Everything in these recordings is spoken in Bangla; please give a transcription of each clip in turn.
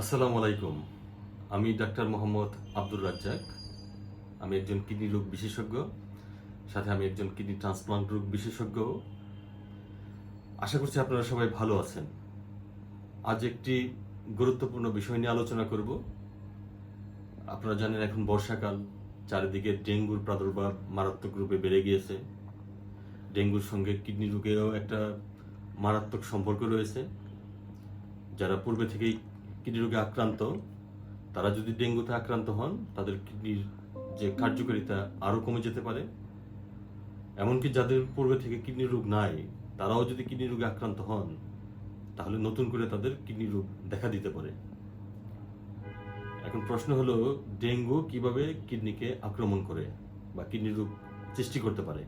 আসসালামু আলাইকুম। আমি ডাক্তার মোহাম্মদ আব্দুর রাজ্জাক। আমি একজন কিডনি রোগ বিশেষজ্ঞ, সাথে আমি একজন কিডনি ট্রান্সপ্লান্ট রোগ বিশেষজ্ঞ। আশা করছি আপনারা সবাই ভালো আছেন। আজ একটি গুরুত্বপূর্ণ বিষয় নিয়ে আলোচনা করব। আপনারা জানেন এখন বর্ষাকাল, চারিদিকে ডেঙ্গুর প্রাদুর্ভাব মারাত্মক রূপে বেড়ে গিয়েছে। ডেঙ্গুর সঙ্গে কিডনি রোগেও একটা মারাত্মক সম্পর্ক রয়েছে। যারা পূর্বে থেকেই কিডনি রোগে আক্রান্ত, তারা যদি ডেঙ্গুতে আক্রান্ত হন, তাদের কিডনির যে কার্যকারিতা আরও কমে যেতে পারে। এমনকি যাদের পূর্বে থেকে কিডনি রোগ নাই, তারাও যদি কিডনি রোগে আক্রান্ত হন, তাহলে নতুন করে তাদের কিডনি রোগ দেখা দিতে পারে। এখন প্রশ্ন হলো, ডেঙ্গু কীভাবে কিডনিকে আক্রমণ করে বা কিডনি রোগ সৃষ্টি করতে পারে?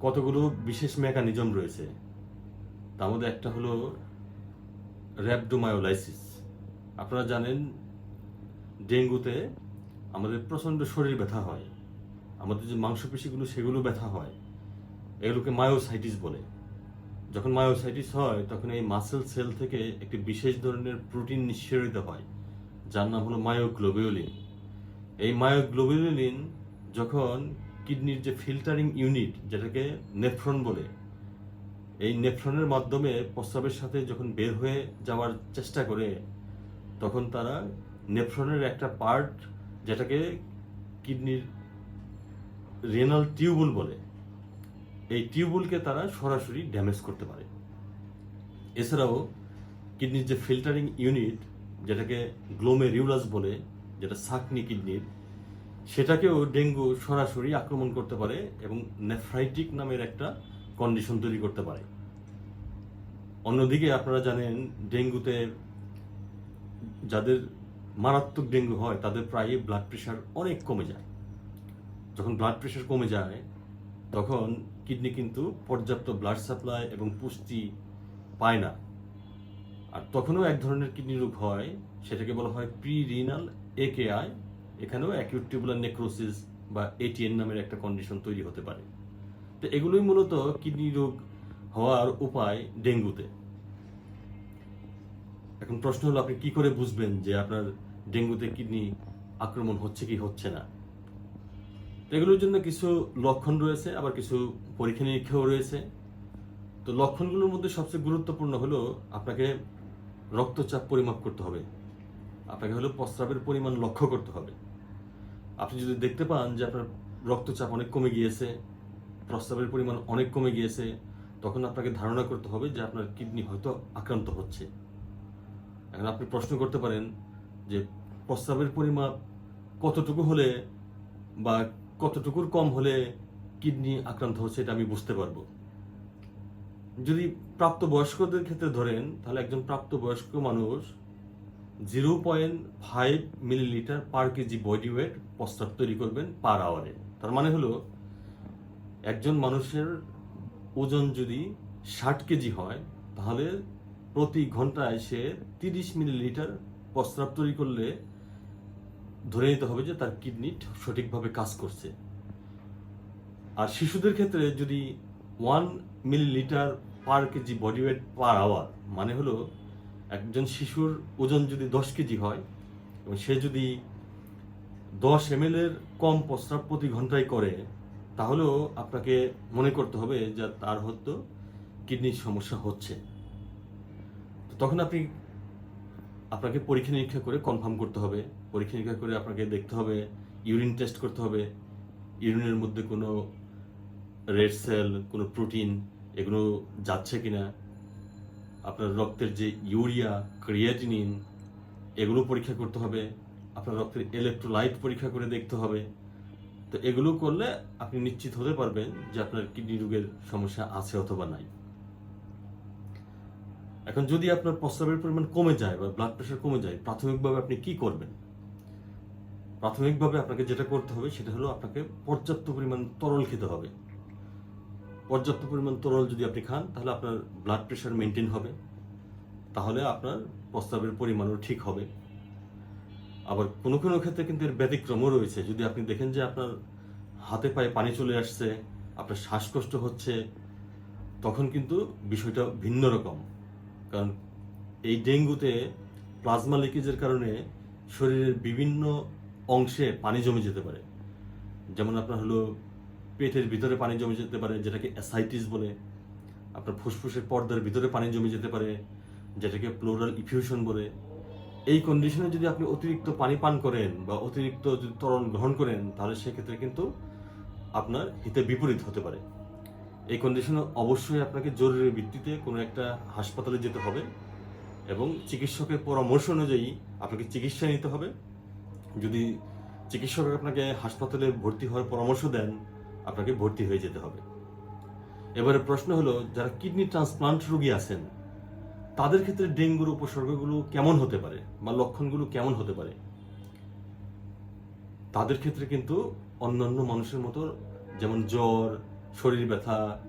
কতগুলো বিশেষ মেকানিজম রয়েছে? তার মধ্যে একটা হলো র্যাবডোমায়োলাইসিস আপনারা জানেন, ডেঙ্গুতে আমাদের প্রচণ্ড শরীর ব্যথা হয়। আমাদের যে মাংসপেশিগুলো, সেগুলো ব্যথা হয়। এগুলোকে মায়োসাইটিস বলে। যখন মায়োসাইটিস হয়, তখন এই মাসেল সেল থেকে একটি বিশেষ ধরনের প্রোটিন নিঃসরিত হয়, যার নাম হলো মায়োগ্লোবিউলিন এই মায়োগ্লোবিউলিন যখন কিডনির যে ফিল্টারিং ইউনিট যেটাকে নেফ্রন বলে এই নেফ্রনের মাধ্যমে প্রস্রাবের সাথে যখন বের হয়ে যাওয়ার চেষ্টা করে, তখন তারা নেফ্রনের একটা পার্ট যেটাকে কিডনির রেনাল টিউবুল বলে, এই টিউবুলকে তারা সরাসরি ড্যামেজ করতে পারে। এছাড়াও কিডনির যে ফিল্টারিং ইউনিট যেটাকে গ্লোমেরিউলাস বলে, যেটা সাকনি কিডনির, সেটাকেও ডেঙ্গু সরাসরি আক্রমণ করতে পারে এবং নেফ্রাইটিক নামের একটা কন্ডিশন তৈরি করতে পারে। অন্যদিকে আপনারা জানেন, ডেঙ্গুতে যাদের মারাত্মক ডেঙ্গু হয়, তাদের প্রায় ব্লাড প্রেশার অনেক কমে যায়। যখন ব্লাড প্রেশার কমে যায়, তখন কিডনি কিন্তু পর্যাপ্ত ব্লাড সাপ্লাই এবং পুষ্টি পায় না। আর তখনও এক ধরনের কিডনি রোগ হয়, সেটাকে বলা হয় প্রি রিনাল একেআই এখানেও অ্যাকিউট টিউবুলার নেক্রোসিস বা এটিএন নামের একটা কন্ডিশন তৈরি হতে পারে। তো এগুলোই মূলত কিডনি রোগ হওয়ার উপায় ডেঙ্গুতে। এখন প্রশ্ন হলো, আপনি কি করে বুঝবেন যে আপনার ডেঙ্গুতে কিডনি আক্রমণ হচ্ছে কি হচ্ছে না? এগুলোর জন্য কিছু লক্ষণ রয়েছে, আবার কিছু পরীক্ষা নিরীক্ষাও রয়েছে। তো লক্ষণগুলোর মধ্যে সবচেয়ে গুরুত্বপূর্ণ হলো, আপনাকে রক্তচাপ পরিমাপ করতে হবে। আপনাকে হলো প্রস্রাবের পরিমাণ লক্ষ্য করতে হবে। আপনি যদি দেখতে পান যে আপনার রক্তচাপ অনেক কমে গিয়েছে, প্রস্রাবের পরিমাণ অনেক কমে গিয়েছে তখন আপনাকে ধারণা করতে হবে যে আপনার কিডনি হয়তো আক্রান্ত হচ্ছে। এখন আপনি প্রশ্ন করতে পারেন যে প্রস্রাবের পরিমাপ কতটুকু হলে বা কতটুকুর কম হলে কিডনি আক্রান্ত হচ্ছে এটা আমি বুঝতে পারব। যদি প্রাপ্ত বয়স্কদের ক্ষেত্রে ধরেন, তাহলে একজন প্রাপ্ত বয়স্ক মানুষ zero point five millilitre per KG body weight প্রস্তাব তৈরি করবেন পার আওয়ারে। তার মানে হলো একজন মানুষের ওজন যদি ষাট কেজি হয়, তাহলে প্রতি ঘন্টায় সে তিরিশ মিলিলিটার প্রস্রাব তৈরি করলে ধরে নিতে হবে যে তার কিডনি সঠিকভাবে কাজ করছে। আর শিশুদের ক্ষেত্রে যদি one millilitre per KG body weight per hour মানে হলো একজন শিশুর ওজন যদি দশ কেজি হয়, এবং সে যদি দশ এম এর কম প্রস্রাব প্রতি ঘন্টায় করে তাহলেও আপনাকে মনে করতে হবে যে তার হয়তো কিডনির সমস্যা হচ্ছে। তখন আপনি আপনাকে পরীক্ষা নিরীক্ষা করে কনফার্ম করতে হবে। পরীক্ষা নিরীক্ষা করে আপনাকে দেখতে হবে ইউরিন টেস্ট করতে হবে। ইউরিনের মধ্যে কোনো রেড সেল কোনো প্রোটিন এগুলো যাচ্ছে কিনা। আপনার রক্তের যে ইউরিয়া ক্রিয়েটিনিন এগুলো পরীক্ষা করতে হবে। আপনার রক্তের ইলেকট্রোলাইট পরীক্ষা করে দেখতে হবে। তো এগুলো করলে আপনি নিশ্চিত হতে পারবেন যে আপনার কিডনি রোগের সমস্যা আছে অথবা নাই। এখন যদি আপনার প্রস্রাবের পরিমাণ কমে যায় বা ব্লাড প্রেশার কমে যায়, প্রাথমিকভাবে আপনি কি করবেন? প্রাথমিকভাবে আপনাকে যেটা করতে হবে সেটা হলো আপনাকে পর্যাপ্ত পরিমাণ তরল খেতে হবে। পর্যাপ্ত পরিমাণ তরল যদি আপনি খান, তাহলে আপনার ব্লাড প্রেশার মেনটেন হবে। তাহলে আপনার প্রস্রাবের পরিমাণও ঠিক হবে। আবার কোনো কোনো ক্ষেত্রে কিন্তু এর ব্যতিক্রমও রয়েছে। যদি আপনি দেখেন যে আপনার হাতে পায়ে পানি চলে আসছে, আপনার শ্বাসকষ্ট হচ্ছে, তখন কিন্তু বিষয়টা ভিন্ন রকম। কারণ এই ডেঙ্গুতে প্লাজমা লিকেজের কারণে শরীরের বিভিন্ন অংশে পানি জমে যেতে পারে। যেমন আপনার হলো পেটের ভিতরে পানি জমে যেতে পারে, যেটাকে অ্যাসাইটিস বলে। আপনার ফুসফুসের পর্দার ভিতরে পানি জমে যেতে পারে, যেটাকে প্লোরাল ইফিউশন বলে। এই কন্ডিশনে যদি আপনি অতিরিক্ত পানি পান করেন বা অতিরিক্ত যদি তরল গ্রহণ করেন, তাহলে সেক্ষেত্রে কিন্তু আপনার হিতে বিপরীত হতে পারে। এই কন্ডিশনে অবশ্যই আপনাকে জরুরি ভিত্তিতে কোনো একটা হাসপাতালে যেতে হবে এবং চিকিৎসকের পরামর্শ অনুযায়ী আপনাকে চিকিৎসা নিতে হবে। যদি চিকিৎসক আপনাকে হাসপাতালে ভর্তি হওয়ার পরামর্শ দেন, আপনাকে ভর্তি হয়ে যেতে হবে। এবারে প্রশ্ন হলো, যারা কিডনি ট্রান্সপ্লান্ট রোগী আছেন তাদের ক্ষেত্রে ডেঙ্গুর উপসর্গগুলো কেমন হতে পারে বা লক্ষণগুলো কেমন হতে পারে? তাদের ক্ষেত্রে কিন্তু অন্যান্য মানুষের মতো যেমন জ্বর, শরীর ব্যথা,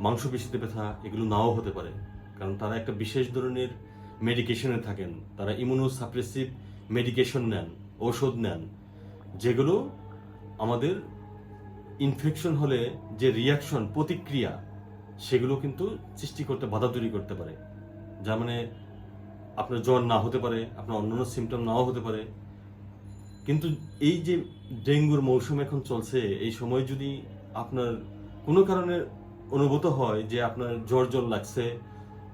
মাংসপেশিতে ব্যথা, এগুলো নাও হতে পারে। কারণ তারা একটা বিশেষ ধরনের মেডিকেশনে থাকেন। তারা ইমিউনোসাপ্রেসিভ মেডিকেশন নেন, ঔষধ নেন। যেগুলো আমাদের ইনফেকশন হলে যে রিয়াকশন প্রতিক্রিয়া, সেগুলো কিন্তু সৃষ্টি করতে, বাধা তৈরি করতে পারে। যা মানে আপনার জ্বর না হতে পারে, আপনার অন্যান্য সিমটম নাও হতে পারে। কিন্তু এই যে ডেঙ্গুর মৌসুম এখন চলছে, এই সময় যদি আপনার কোনো কারণে অনুভূত হয় যে আপনার জ্বর জ্বর লাগছে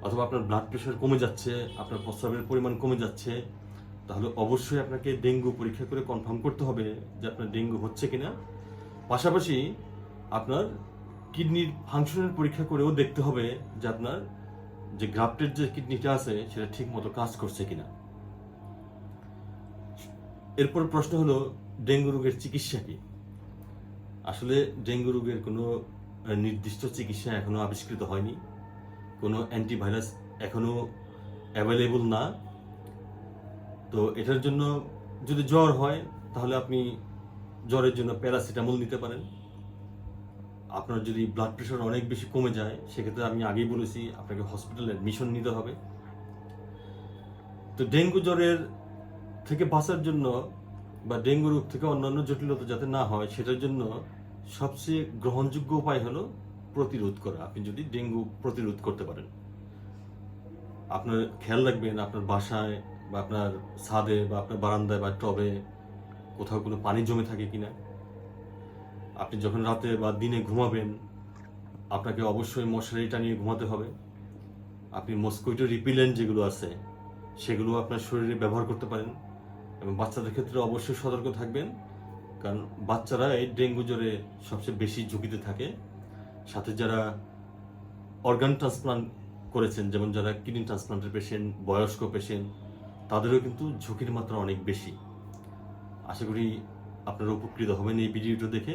অথবা আপনার ব্লাড প্রেশার কমে যাচ্ছে, আপনার প্রস্রাবের পরিমাণ কমে যাচ্ছে, তাহলে অবশ্যই আপনাকে ডেঙ্গু পরীক্ষা করে কনফার্ম করতে হবে যে আপনার ডেঙ্গু হচ্ছে কিনা। পাশাপাশি আপনার কিডনির ফাংশনের পরীক্ষা করেও দেখতে হবে যে আপনার যে গ্রাফটের যে কিডনিটা আছে, সেটা ঠিক মতো কাজ করছে কিনা। এরপর প্রশ্ন হলো, ডেঙ্গু রোগের চিকিৎসা কি? আসলে ডেঙ্গু রোগের কোনো নির্দিষ্ট চিকিৎসা এখনও আবিষ্কৃত হয়নি। কোনো অ্যান্টিভাইরাস এখনও অ্যাভেলেবল না। তো এটার জন্য যদি জ্বর হয়, তাহলে আপনি জ্বরের জন্য প্যারাসিটামল নিতে পারেন। আপনার যদি ব্লাড প্রেশার অনেক বেশি কমে যায়, সেক্ষেত্রে আমি আগেই বলেছি আপনাকে হসপিটালে অ্যাডমিশন নিতে হবে। তো ডেঙ্গু জ্বরের থেকে বাঁচার জন্য বা ডেঙ্গু রোগ থেকে অন্যান্য জটিলতা যাতে না হয়, সেটার জন্য সবচেয়ে গ্রহণযোগ্য উপায় হলো প্রতিরোধ করা। আপনি যদি ডেঙ্গু প্রতিরোধ করতে পারেন, আপনার খেয়াল রাখবেন আপনার বাসায় বা আপনার ছাদে বা আপনার বারান্দায় বা টবে কোথাও কোনো পানি জমে থাকে কিনা। আপনি যখন রাতে বা দিনে ঘুমাবেন, আপনাকে অবশ্যই মশারি টানিয়ে ঘুমাতে হবে। আপনি মস্কুইটো রিপিলেন্ট যেগুলো আছে সেগুলো আপনার শরীরে ব্যবহার করতে পারেন এবং বাচ্চাদের ক্ষেত্রে অবশ্যই সতর্ক থাকবেন। কারণ বাচ্চারা এই ডেঙ্গু জ্বরে সবচেয়ে বেশি ঝুঁকিতে থাকে। সাথে যারা অর্গান ট্রান্সপ্লান্ট করেছেন, যেমন যারা কিডনি ট্রান্সপ্লান্টের পেশেন্ট বয়স্ক পেশেন্ট তাদেরও কিন্তু ঝুঁকির মাত্রা অনেক বেশি। আশা করি আপনারা উপকৃত হবেন এই ভিডিওটা দেখে।